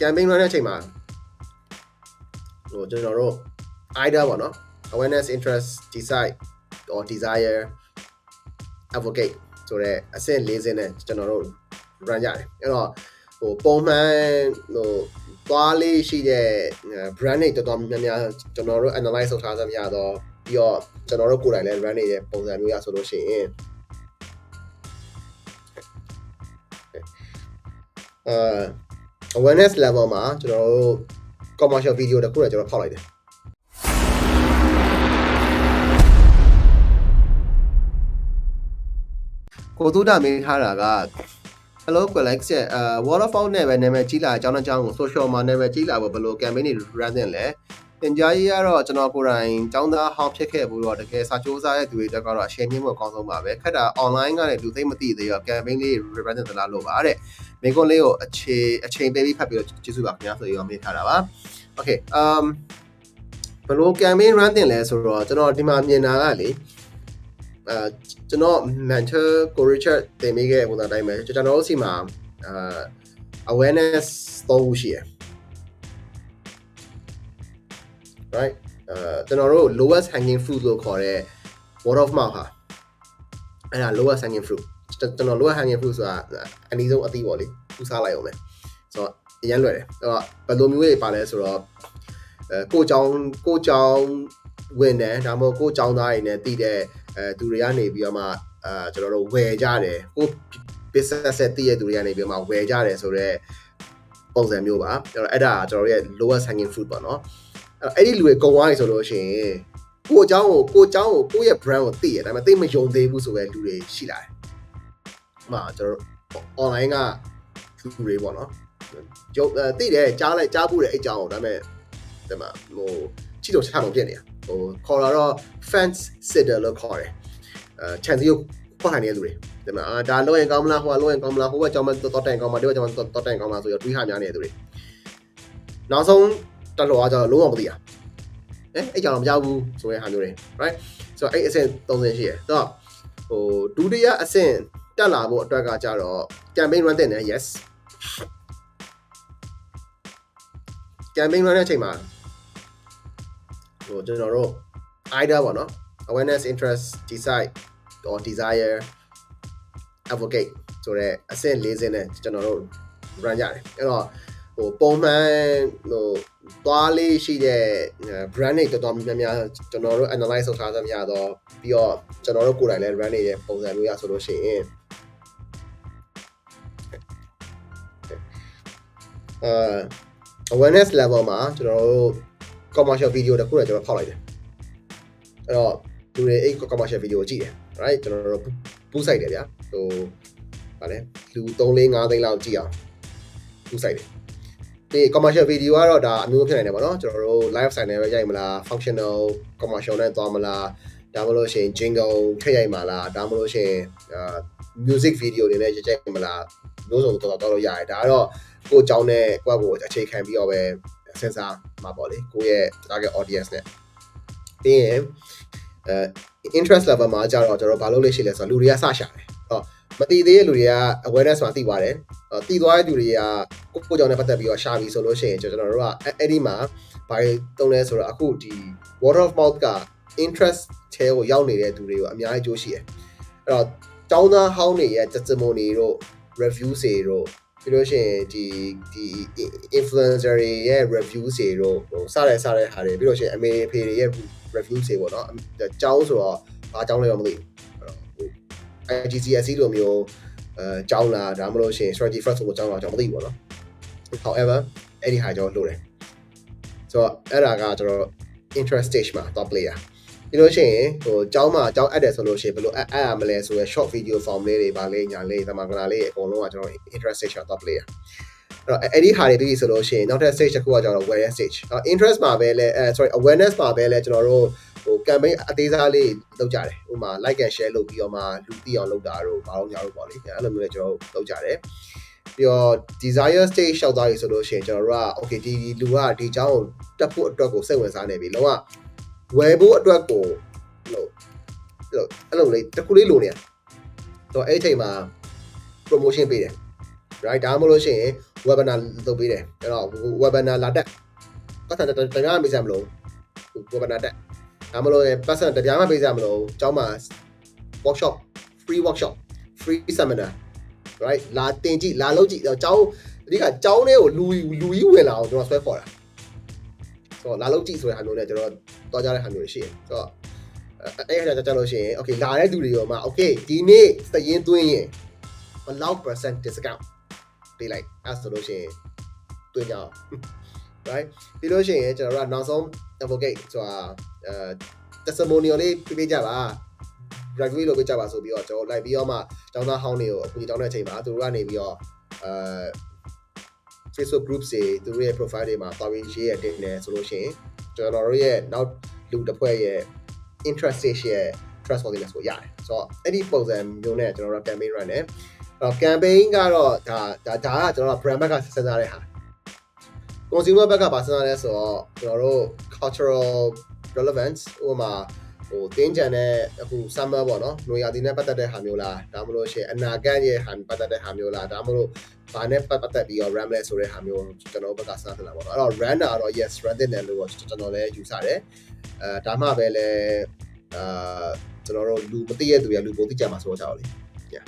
campaign run တဲ့အချိန်မှာဟိုကျွန်တော်တို့ idea ပေါ့နော် awareness interest decide or desire advocate ဆိုတော့အဆင့်၄ဆင့်နဲ့ကျွန်တော်တို့ run ကြတယ်အဲ့တော့ဟိုပုံမှန်ဟိုသွားလေးရှိတဲ့ brand တွေတော်တော်များများကျွန်တော်တို့ analyze လုပ်ထားသမျှတော့ပြီးတော့ကျွန်တော်တို့ကိုယ်တိုင်လည်း run နေတဲ့ပုံစံမျိုးရဆိုလို့ရှိရင်အာ awareness level မှာကျွန်တော်တို့ commercial video တစ်ခုလည်းကျွန်တော်ဖောက်လိုက်တယ်ကိုသူတာမင်းထားတာက Hello Qualex ရဲ့အာ waterfall နဲ့ပဲနာမည်ကြီးလာအကြောင်းအကြောင်းကို social မှာနာမည်ကြီးလာဖို့ဘယ်လို campaign တွေ run တင်လဲ သင်ကြားရေးကတော့ကျွန်တော်ကိုယ်တိုင်ចောင်းသားဟောင်းဖြစ်ခဲ့ဘူးတော့တကယ်စာကြိုးစားတဲ့သူတွေတက်ကတော့အရှင်းမြင့်ဖို့အကောင်းဆုံးပါပဲခက်တာ online ကလည်းလူသိမသိသေးရော campaign လေး run တင်သလားလို့ပါတဲ့မိကုန်းလေးကိုအခြေအချိန်ပေးပြီးဖတ်ပြီးတော့ကျေးဇူးပါခင်ဗျာဆိုရောမေးထားတာပါ Okay um ဘယ်လို campaign run တင်လဲဆိုတော့ကျွန်တော်ဒီမှာမြင်တာကလေအဲကျွန်တော် mentor ကို Richard တင်မိခဲ့ပုံစံတိုင်းပဲကျွန်တော်တို့စီမှာအာ awareness သုံးခုရှိရယ် right အဲကျွန်တော်တို့ lowest hanging fruit လို့ခေါ်တဲ့ word of mouth ဟာအဲ့ဒါ lowest hanging fruit ကျွန်တော် lowest hanging fruit ဆိုတာအနည်းဆုံးအသီးပေါ့လေပူစားလိုက်အောင်မယ်ဆိုတော့အရင်လွယ်တယ်အဲ့တော့ဘယ်လိုမျိုးတွေပါလဲဆိုတော့အဲကိုချောင်းကိုချောင်းဝင်တယ်ဒါမှမဟုတ်ကိုချောင်းသားတွေနဲ့တည်တဲ့အဲသူတွေကနေပြီးတော့မှအာကျွန်တော်တို့ဝယ်ကြတယ်ကို business ဆက်တည်တဲ့သူတွေကနေပြီးတော့မှဝယ်ကြတယ်ဆိုတော့ပုံစံမျိုးပါအဲ့တော့အဲ့ဒါကျွန်တော်တို့ရဲ့ lowest hanging fruit ပေါ့နော် အဲ့ဒီလူတွေကုံသွားနေဆိုလို့ရှိရင်ကိုအကြောင်းကိုကိုအကြောင်းကိုကိုရဲ့ brand ကိုသိရဒါပေမဲ့သိမယုံသေးဘူးဆိုပဲလူတွေရှိလာတယ်။မှကျွန်တော် online ကလူတွေပေါ့နော်။ကျုပ်သိတယ်ကြားလိုက်ကြားဖို့တယ်အဲ့အကြောင်းကိုဒါပေမဲ့ဒီမှာဟိုချီတော့ချတော့ပြနေရ။ဟိုခေါ်လာတော့ fence sitter လို့ခေါ်တယ်။အဲ chance ကိုပတ်ခံနေတဲ့လူတွေဒီမှာအာဒါလောရင်ကောင်းမလားဟိုကလောရင်ကောင်းမလားဟိုကကြောင်မတော်တိုင်ကောင်းမလားဒီကကြောင်မတော်တိုင်ကောင်းမလားဆိုတော့တွေးဟများနေတဲ့လူတွေ။နောက်ဆုံး တက်လောကကျတော့လုံးဝမသိရအဲအဲ့ကြောင်တော့မကြောက်ဘူးဆိုတဲ့ဟာမျိုးတွေ right ဆိုတော့အဲ့အဆင့်30ရှိရယ်တော့ဟိုဒုတိယအဆင့်တက်လာဖို့အတွက်ကကြတော့ campaign run တင်တယ် yes campaign run တဲ့အချိန်မှာဟိုကျွန်တော်တို့ idea ပေါ့နော် awareness interest decide or desire advocate ဆိုတော့အဆင့်၄ဆင့်နဲ့ကျွန်တော်တို့ run ရတယ်အဲ့တော့ ဟိုပုံမှန်ဟိုသွားလေးရှိတဲ့ brand တွေတော်တော်များများကျွန်တော်တို့ analyze လုပ်ထားသမျှတော့ပြီးတော့ကျွန်တော်တို့ကိုယ်တိုင်လည်း run နေတဲ့ပုံစံမျိုးရဆိုလို့ရှိရင်အာ awareness level မှာကျွန်တော်တို့ commercial video တစ်ခုလည်းကျွန်တော်ဖောက်လိုက်တယ်အဲ့တော့သူတွေအဲ့ commercial video ကိုကြည့်တယ် right ကျွန်တော်တို့ပူးဆိုင်တယ်ဗျာဟိုဗာလဲလူ3 4 5သိန်းလောက်ကြည့်အောင်ပူးဆိုင်တယ် ဒီ commercial video ကတော့ဒါအမျိုးဖြစ်နိုင်တယ်ပေါ့နော်ကျွန်တော်တို့ live sign နဲ့ပဲရိုက်မလား functional commercial နဲ့သွားမလားဒါမှမဟုတ်ရှင် jingle ထည့်ရိုက်မှာလားဒါမှမဟုတ်ရှင်အာ music video တွေနဲ့ရိုက်မလားမျိုးစုံတော်တော်တော်လို့ရတယ်ဒါကတော့ကိုအကြောင်းနဲ့ကိုယ့်ကိုအခြေခံပြီးတော့ပဲစဉ်းစားမှာပေါ့လေကိုယ့်ရဲ့ target audience နဲ့ပြီးရင်အဲ interest level မှာကြတော့ကျွန်တော်ဘာလုပ်လို့ရှိလဲဆိုတော့လူတွေကစရှာတယ် ဟောမသိသေးတဲ့လူတွေက awareness မှာသိပါတယ်ဟောသိသွားတဲ့လူတွေကကိုကိုကြောင့်နဲ့ပတ်သက်ပြီးတော့ရှာပြီဆိုလို့ရှိရင်ကျွန်တော်တို့ကအဲ့ဒီမှာဘာတုံးလဲဆိုတော့အခုဒီ word of mouth က interest ထဲကိုရောက်နေတဲ့သူတွေကိုအများကြီးကြိုးရှိတယ်အဲ့တော့တောင်းသားဟောင်းတွေရဲ့ testimony တို့ review တွေတို့ပြီးလို့ရှိရင်ဒီဒီ influencer တွေရဲ့ review တွေတို့ဟိုစတဲ့စတဲ့ဟာတွေပြီးလို့ရှိရင်အမေဖေတွေရဲ့ review တွေပေါ့နော်အကြောင်းဆိုတော့ဘာအကြောင်းလဲတော့မသိဘူးဟို IGCSE လိုမျိုးအဲကြောင်းလာဒါမှမဟုတ်ရှင် strategy first ကိုကြောင်းလာကျွန်တော်မသိဘူးပေါ့နော် however အဲ့ဒီဟာကျွန်တော်လုပ်တယ်ဆိုတော့အဲ့ဒါကကျွန်တော် interest stage မှာ top player ပြီးလို့ရှိရင်ဟိုကျောင်းမှာကျောင်းအပ်တယ်ဆိုလို့ရှိရင်ဘယ်လိုအပ်အပ်ရမလဲဆိုရယ် short video form လေးတွေပါလေးညာလေးသမဂနာလေးအကုန်လုံးကကျွန်တော် interest stage မှာ top player အဲ့တော့အဲ့ဒီဟာတွေပြီးပြီဆိုလို့ရှိရင်နောက်ထပ် stage တစ်ခုကကျွန်တော် awareness stage အဲ့ interest မှာပဲလဲအဲ sorry awareness မှာပဲလဲကျွန်တော်တို့ ဟို campaign အသေးစားလေးလုပ်ကြတယ်ဥပမာ like and share လုပ်ပြီးတော့မှလူသိအောင်လုပ်တာတို့ဘာလို့ညာတို့ပေါ့လေအဲ့လိုမျိုးလဲကျွန်တော်တို့လုပ်ကြတယ်ပြီးတော့ desire stage ရှောက်သွားပြီဆိုလို့ရှိရင်ကျွန်တော်တို့က okay ဒီလူကဒီအကြောင်းကိုတက်ဖို့အတွက်ကိုစိတ်ဝင်စားနေပြီလုံးဝဝယ်ဖို့အတွက်ကိုလို့အဲ့လိုလေးတစ်ခုလေးလိုနေရတော့အဲ့ဒီအချိန်မှာ promotion ပေးတယ် right ဒါမှမဟုတ်လို့ရှိရင် webinar လုပ်ပေးတယ်အဲ့တော့ webinar လာတက်ပတ်စံတတပြားမပေးစရာမလို webinar တက် ဒါမလို့ပတ်စံတပြားမပေးစရာမလိုအကြောင်းမှာ workshop free workshop free seminar right လာတင်ကြည့်လာလုပ်ကြည့်အကြောင်းအဓိကကျောင်းလေးကိုလူလူကြီးဝင်လာအောင်ကျွန်တော်ဆွဲခေါ်တာဆိုတော့လာလုပ်ကြည့်ဆိုတဲ့ဟာမျိုးနဲ့ကျွန်တော်တော့ကြတဲ့ဟာမျိုးတွေရှိတယ်ဆိုတော့အဲ့အဲ့ဒါကြလို့ရှိရင် okay လာတဲ့သူတွေရောမှာ okay ဒီနေ့စရင်သွင်းရင်ဘယ်လောက် percent discount ပေးလိုက်အဲ့ဆိုလို့ရှိရင်သွင်းကြအောင် right ပြီးလို့ရှိရင်ကျွန်တော်တို့ကနောက်ဆုံး advocate ဆိုတာအဲ testimonial လေးပြပေးကြပါ review လုပ်ပေးကြပါဆိုပြီးတော့ကျွန်တော်လိုက်ပြီးတော့မှကျောင်းသားဟောင်းတွေကိုအခုကျောင်းတဲ့အချိန်မှာသူတို့ကနေပြီးတော့အဲ Facebook groups တွေသူတို့ရဲ့ profile တွေမှာပါဝင်ရေးရတဲ့နေဆိုလို့ရှိရင်ကျွန်တော်တို့ရဲ့နောက်လူတစ်ဖွဲ့ရဲ့ interest ရဲ့ trustworthiness ကိုရတယ်ဆိုတော့အဲ့ဒီပုံစံမျိုးနဲ့ကျွန်တော်တို့ campaign run တယ်အဲ့တော့ campaign ကတော့ဒါဒါဒါကကျွန်တော်တို့ brand ဘက်ကစဉ်းစားတဲ့ဟာ consumer ဘက်ကပါစဉ်းစားလဲဆိုတော့ကျွန်တော်တို့ cultural relevance ဟိုမှာဟိုတင်းကြံတဲ့အခု summer ပေါ့နော်နွေရာသီနဲ့ပတ်သက်တဲ့ဟာမျိုးလားဒါမှမဟုတ်ရှင်အနာဂတ်ရဲ့ဟာပတ်သက်တဲ့ဟာမျိုးလားဒါမှမဟုတ်ဘာနဲ့ပတ်သက်ပြီးတော့ ram လဲဆိုတဲ့ဟာမျိုးကျွန်တော်ဘက်ကစဉ်းစားလာပေါ့နော်အဲ့တော့ run တာတော့ yes run တဲ့နယ်လို့ကျွန်တော်လည်းယူဆတယ်အဲဒါမှပဲလဲအာကျွန်တော်တို့လူမသိရတဲ့သူရလူပိုသိကြမှာဆိုတော့ကြောက်လေ yeah